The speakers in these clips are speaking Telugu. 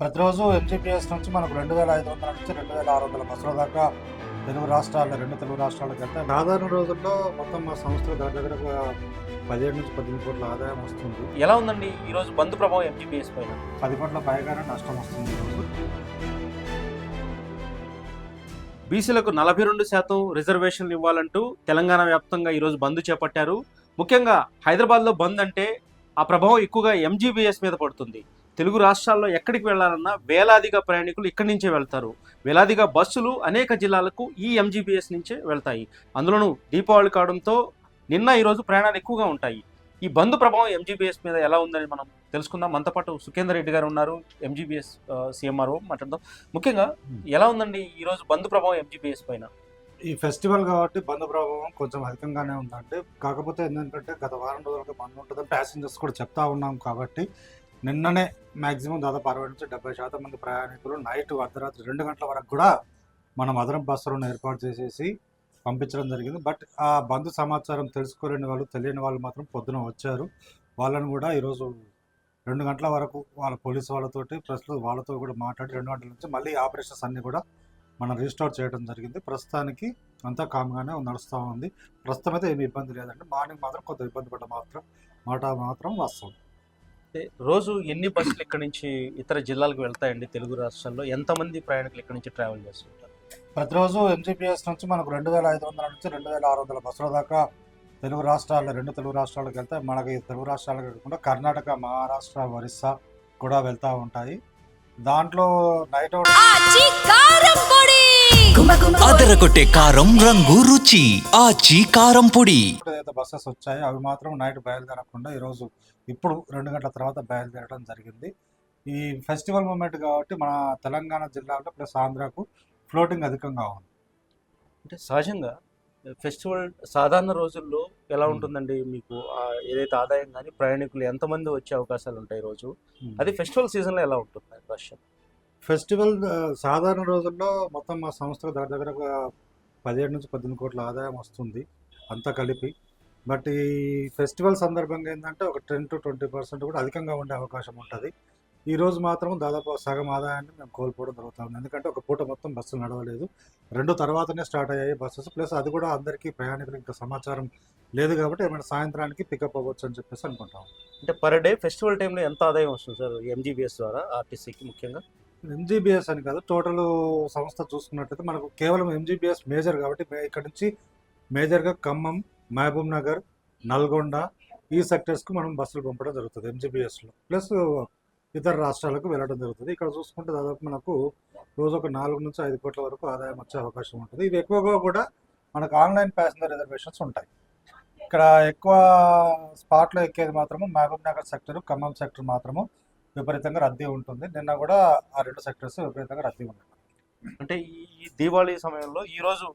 ప్రతిరోజు ఎంజీపీఎస్ నుంచి మనకు రెండు వేల ఐదు వందల నుంచి రెండు వేల ఆరు వందల బస్సుల దాకా తెలుగు రాష్ట్రాల్లో రెండు తెలుగు రాష్ట్రాలకు వెళ్తాయి సాధారణ రోజుల్లో మొత్తం మా సంస్థ దగ్గర దగ్గర ఒక పదిహేడు నుంచి పద్దెనిమిది కోట్ల ఆదాయం వస్తుంది. ఎలా ఉందండి ఈ రోజు బంద్ ప్రభావం ఎంజీబీఎస్ పైన? పది కోట్ల పైగానే నష్టం వస్తుంది ఈరోజు బీసీలకు నలభై రెండు శాతం రిజర్వేషన్లు ఇవ్వాలంటూ తెలంగాణ వ్యాప్తంగా ఈరోజు బంద్ చేపట్టారు. ముఖ్యంగా హైదరాబాద్లో బంద్ అంటే ఆ ప్రభావం ఎక్కువగా ఎంజీబీఎస్ మీద పడుతుంది. తెలుగు రాష్ట్రాల్లో ఎక్కడికి వెళ్ళాలన్నా వేలాదిగా ప్రయాణికులు ఇక్కడి నుంచే వెళ్తారు. వేలాదిగా బస్సులు అనేక జిల్లాలకు ఈ ఎంజీబీఎస్ నుంచే వెళ్తాయి. అందులోనూ దీపావళి కావడంతో నిన్న ఈరోజు ప్రయాణాలు ఎక్కువగా ఉంటాయి. ఈ బంద్ ప్రభావం ఎంజీబీఎస్ మీద ఎలా ఉందని మనం తెలుసుకుందాం. మనతో పాటు సుఖేందర్ రెడ్డి గారు ఉన్నారు. ఎంజీబీఎస్ సీఎంఆర్ఓ మాట్లాడదాం. ముఖ్యంగా ఎలా ఉందండి ఈ రోజు బంద్ ప్రభావం ఎంజీబీఎస్ పైన? ఈ ఫెస్టివల్ కాబట్టి బంధు ప్రభావం కొంచెం అధికంగానే ఉందంటే కాకపోతే ఏంటంటే గత వారం రోజులుగా బంద్ ఉంటుందని ప్యాసింజర్స్ కూడా చెప్తా ఉన్నాం కాబట్టి నిన్ననే మ్యాక్సిమం దాదాపు అరవై నుంచి డెబ్బై శాతం మంది ప్రయాణికులు నైట్ అర్ధరాత్రి రెండు గంటల వరకు కూడా మనం అదనం బస్సులను ఏర్పాటు చేసేసి పంపించడం జరిగింది. బట్ ఆ బంధు సమాచారం తెలుసుకోలేని వాళ్ళు తెలియని వాళ్ళు మాత్రం పొద్దున వచ్చారు. వాళ్ళని కూడా ఈరోజు రెండు గంటల వరకు వాళ్ళ పోలీస్ వాళ్ళతోటి ప్రస్తుతం వాళ్ళతో కూడా మాట్లాడి రెండు గంటల నుంచి మళ్ళీ ఆపరేషన్స్ అన్ని కూడా మనం రీస్టార్ట్ చేయడం జరిగింది. ప్రస్తుతానికి అంతా కామ్గానే నడుస్తూ ఉంది. ప్రస్తుతం అయితే ఏమి ఇబ్బంది లేదండి. మార్నింగ్ మాత్రం కొంత ఇబ్బంది పడ్డ మాత్రం మాట మాత్రం వస్తుంది రోజు ఎన్ని బస్సులు ఇక్కడ నుంచి ఇతర జిల్లాలకు వెళ్తాయండి తెలుగు రాష్ట్రాల్లో? ఎంతమంది ప్రయాణికులు ఇక్కడ నుంచి ట్రావెల్ చేస్తుంటారు? ప్రతిరోజు ఎంజీపీఎస్ నుంచి మనకు రెండు వేల ఐదు వందల నుంచి రెండు వేల ఆరు వందల బస్సుల దాకా తెలుగు రాష్ట్రాల్లో రెండు తెలుగు రాష్ట్రాలకు వెళ్తే మనకి తెలుగు రాష్ట్రాలకు కాకుండా కర్ణాటక మహారాష్ట్ర ఒరిస్సా కూడా వెళ్తూ ఉంటాయి. దాంట్లో నైట్ అవుట్ అదరగొట్టే కారం రంగు రుచి ఆచి కారం పొడి. ఏదైతే బస్సెస్ వచ్చాయో అవి మాత్రం నైట్ బయలుదేరకుండా ఈరోజు ఇప్పుడు రెండు గంటల తర్వాత బయలుదేరడం జరిగింది. ఈ ఫెస్టివల్ మూమెంట్ కాబట్టి మన తెలంగాణ జిల్లాలో ప్లస్ ఆంధ్రాకు ఫ్లోటింగ్ అధికంగా ఉంది. అంటే సహజంగా ఫెస్టివల్ సాధారణ రోజుల్లో ఎలా. ఉంటుందండి మీకు? ఆ ఏదైతే ఆదాయం కానీ ప్రయాణికులు ఎంతమంది వచ్చే అవకాశాలు ఉంటాయి రోజు అది ఫెస్టివల్ సీజన్లో ఎలా ఉంటుంది రష్ ఫెస్టివల్ సాధారణ రోజుల్లో మొత్తం మా సంస్థకు దగ్గర దగ్గర ఒక పదిహేడు నుంచి పద్దెనిమిది కోట్ల ఆదాయం వస్తుంది అంతా కలిపి. బట్ ఈ ఫెస్టివల్ సందర్భంగా ఏంటంటే ఒక టెన్ టు ట్వంటీ పర్సెంట్ కూడా అధికంగా ఉండే అవకాశం ఉంటుంది. ఈ రోజు మాత్రం దాదాపు సగం ఆదాయాన్ని మేము కోల్పోవడం జరుగుతుంది ఎందుకంటే ఒక పూట మొత్తం బస్సులు నడవలేదు. రెండు తర్వాతనే స్టార్ట్ అయ్యాయి బస్సెస్. ప్లస్ అది కూడా అందరికీ ప్రయాణికులు ఇంకా సమాచారం లేదు కాబట్టి ఏమైనా సాయంత్రానికి పికప్ అవ్వచ్చు అని చెప్పేసి అనుకుంటాం అంటే పర్ డే ఫెస్టివల్ టైంలో ఎంత ఆదాయం వస్తుంది సార్? ఎంజీబీఎస్ ద్వారా ఆర్టీసీకి ముఖ్యంగా? ఎంజీబీఎస్ అని కాదు టోటల్ సంస్థ చూసుకున్నట్లయితే మనకు కేవలం ఎంజీబీఎస్ మేజర్ కాబట్టి ఇక్కడ నుంచి మేజర్గా ఖమ్మం మహబూబ్ నగర్ నల్గొండ ఈ సెక్టర్స్కు మనం బస్సులు పంపడం జరుగుతుంది ఎంజీబీఎస్లో ప్లస్ ఇతర రాష్ట్రాలకు వెళ్ళడం జరుగుతుంది. ఇక్కడ చూసుకుంటే దాదాపు మనకు రోజు ఒక నాలుగు నుంచి ఐదు కోట్ల వరకు ఆదాయం వచ్చే అవకాశం ఉంటుంది. ఇవి ఎక్కువగా కూడా మనకు ఆన్లైన్ ప్యాసింజర్ రిజర్వేషన్స్ ఉంటాయి. ఇక్కడ ఎక్కువ స్పాట్లో ఎక్కేది మాత్రము మహబూబ్ నగర్ సెక్టర్ ఖమ్మం సెక్టర్ మాత్రము. విపరీతంగా రద్దీ ఉంటుంది. నిన్న కూడా ఆ రెండు సెక్టర్స్ విపరీతంగా రద్దీ ఉన్నాయి. అంటే ఈ దీపావళి సమయంలో ఈ రోజు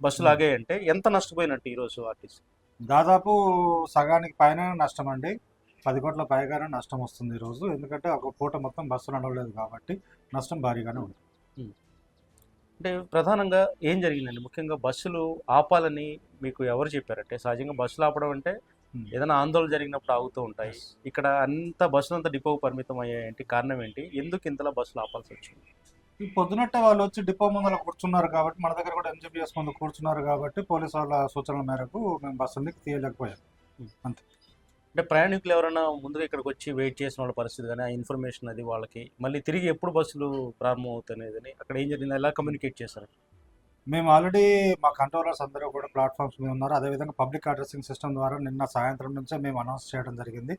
బస్సులు ఆగాయంటే ఎంత నష్టపోయినట్టు ఈ రోజు ఆర్టీసీ? దాదాపు సగానికి పైన నష్టం అండి. పది కోట్ల పైగానే నష్టం వస్తుంది ఈరోజు ఎందుకంటే ఒక పూట మొత్తం బస్సు నడవలేదు కాబట్టి నష్టం భారీగానే ఉంది. అంటే ప్రధానంగా ఏం జరిగిందండి? ముఖ్యంగా బస్సులు ఆపాలని మీకు ఎవరు చెప్పారంటే సహజంగా బస్సులు ఆపడం అంటే. ఏదైనా ఆందోళన జరిగినప్పుడు ఆగుతూ ఉంటాయి. ఇక్కడ అంత బస్సులు అంతా డిపో పరిమితం అయ్యాయంటే కారణం ఏంటి? ఎందుకు ఇంతలా బస్సులు ఆపాల్సి వచ్చింది? ఈ పొద్దునట్టే వాళ్ళు వచ్చి డిపో ముందర కూర్చున్నారు కాబట్టి మన దగ్గర కూడా ఎంజీబీఎస్ ముందు కూర్చున్నారు కాబట్టి పోలీసు వాళ్ళ సూచనల మేరకు మేము బస్సుని తీయలేకపోయాం. అంటే ప్రయాణికులు ఎవరైనా ముందుగా ఇక్కడికి వచ్చి వెయిట్ చేసిన వాళ్ళ పరిస్థితి కానీ ఆ ఇన్ఫర్మేషన్ అది వాళ్ళకి మళ్ళీ తిరిగి ఎప్పుడు బస్సులు ప్రారంభం అవుతాయి అని అక్కడ ఏం జరిగింది? ఎలా కమ్యూనికేట్ చేశారు? మేము ఆల్రెడీ మా కంట్రోలర్స్ అందరూ కూడా ప్లాట్ఫామ్స్ మీద ఉన్నారు. అదేవిధంగా పబ్లిక్ అడ్రసింగ్ సిస్టమ్ ద్వారా నిన్న సాయంత్రం నుంచే మేము అనౌన్స్ చేయడం జరిగింది.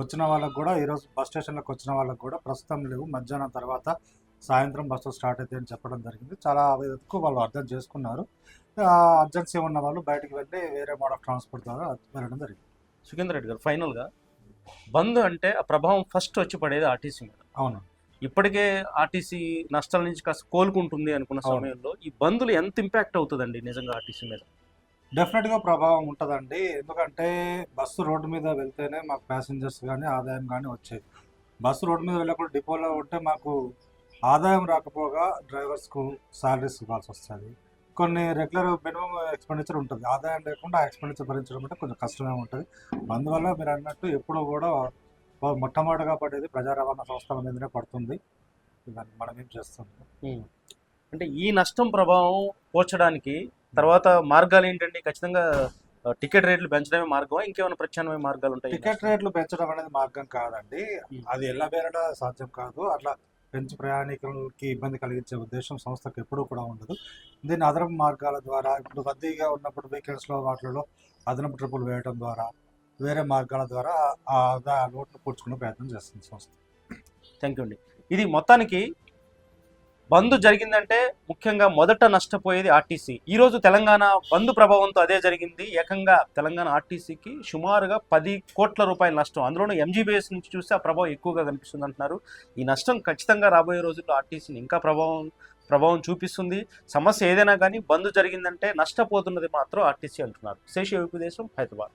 వచ్చిన వాళ్ళకు కూడా ఈరోజు బస్ స్టేషన్లకు వచ్చిన వాళ్ళకు కూడా ప్రస్తుతం లేవు. మధ్యాహ్నం తర్వాత సాయంత్రం బస్సు స్టార్ట్ అయితే అని చెప్పడం జరిగింది. చాలా ఎక్కువ వాళ్ళు అర్థం చేసుకున్నారు. అర్జెన్సీ ఉన్న వాళ్ళు బయటికి వెళ్ళి వేరే మోడ్ ఆఫ్ ట్రాన్స్పోర్ట్ ద్వారా వెళ్ళడం జరిగింది. సుఖేందర్ రెడ్డి గారు ఫైనల్గా బంద్ అంటే ఆ ప్రభావం ఫస్ట్ వచ్చి పడేది ఆర్టీసీ మీద. అవును. ఇప్పటికే ఆర్టీసీ నష్టాల నుంచి కాస్త కోలుకుంటుంది అనుకున్న. సమయంలో ఈ బందులు ఎంత ఇంపాక్ట్ అవుతుందండి నిజంగా ఆర్టీసీ మీద? డెఫినెట్గా ప్రభావం ఉంటుందండి. ఎందుకంటే బస్సు రోడ్డు మీద వెళ్తేనే మాకు ప్యాసింజర్స్ కానీ ఆదాయం కానీ వచ్చేది. బస్సు రోడ్డు మీద వెళ్ళకుండా డిపోలో ఉంటే మాకు ఆదాయం రాకపోగా డ్రైవర్స్కు శాలరీస్ ఇవ్వాల్సి వస్తుంది. కొన్ని రెగ్యులర్ మినిమం ఎక్స్పెండిచర్ ఉంటుంది. ఆదాయం లేకుండా ఆ ఎక్స్పెండిచర్ భరించడం అంటే కొంచెం కష్టమే ఉంటుంది. అందువల్ల మీరు అన్నట్టు ఎప్పుడూ కూడా మొట్టమొదటిగా పడేది ప్రజా రవాణా సంస్థల మీదనే పడుతుంది. ఇవన్నీ మనం ఏం చేస్తున్నాం అంటే ఈ నష్టం ప్రభావం పోర్చడానికి తర్వాత మార్గాలు ఏంటండి? ఖచ్చితంగా టికెట్ రేట్లు పెంచడమే మార్గమా? ఇంకేమైనా ప్రత్యామ్నాయ మార్గాలు ఉంటాయి టికెట్ రేట్లు పెంచడం అనేది మార్గం కాదండి. అది ఎల్లబేరడ సాధ్యం కాదు. అట్లా పెంచి ప్రయాణికులకి ఇబ్బంది కలిగించే ఉద్దేశం సంస్థకు ఎప్పుడూ కూడా ఉండదు. దీన్ని అదనపు మార్గాల ద్వారా ఇప్పుడు రద్దీగా ఉన్నప్పుడు వీకెండ్స్లో వాటిలో అదనపు ట్రిప్పులు వేయడం ద్వారా వేరే మార్గాల ద్వారా ఆ లోటును పూడ్చుకునే ప్రయత్నం చేస్తుంది సంస్థ. థ్యాంక్ యూ అండి. ఇది మొత్తానికి బంద్ జరిగిందంటే ముఖ్యంగా మొదట నష్టపోయేది ఆర్టీసీ. ఈ రోజు తెలంగాణ బంద్ ప్రభావంతో అదే జరిగింది. ఏకంగా తెలంగాణ ఆర్టీసీకి సుమారుగా పది కోట్ల రూపాయల నష్టం. అందులోనూ ఎంజీబీఎస్ నుంచి చూస్తే ఆ ప్రభావం ఎక్కువగా కనిపిస్తుంది అంటున్నారు. ఈ నష్టం ఖచ్చితంగా రాబోయే రోజుల్లో ఆర్టీసీని ఇంకా ప్రభావం ప్రభావం చూపిస్తుంది. సమస్య ఏదైనా కానీ బంద్ జరిగిందంటే నష్టపోతున్నది మాత్రం ఆర్టీసీ అంటున్నారు. శేష ఉపదేశం హైదరాబాద్.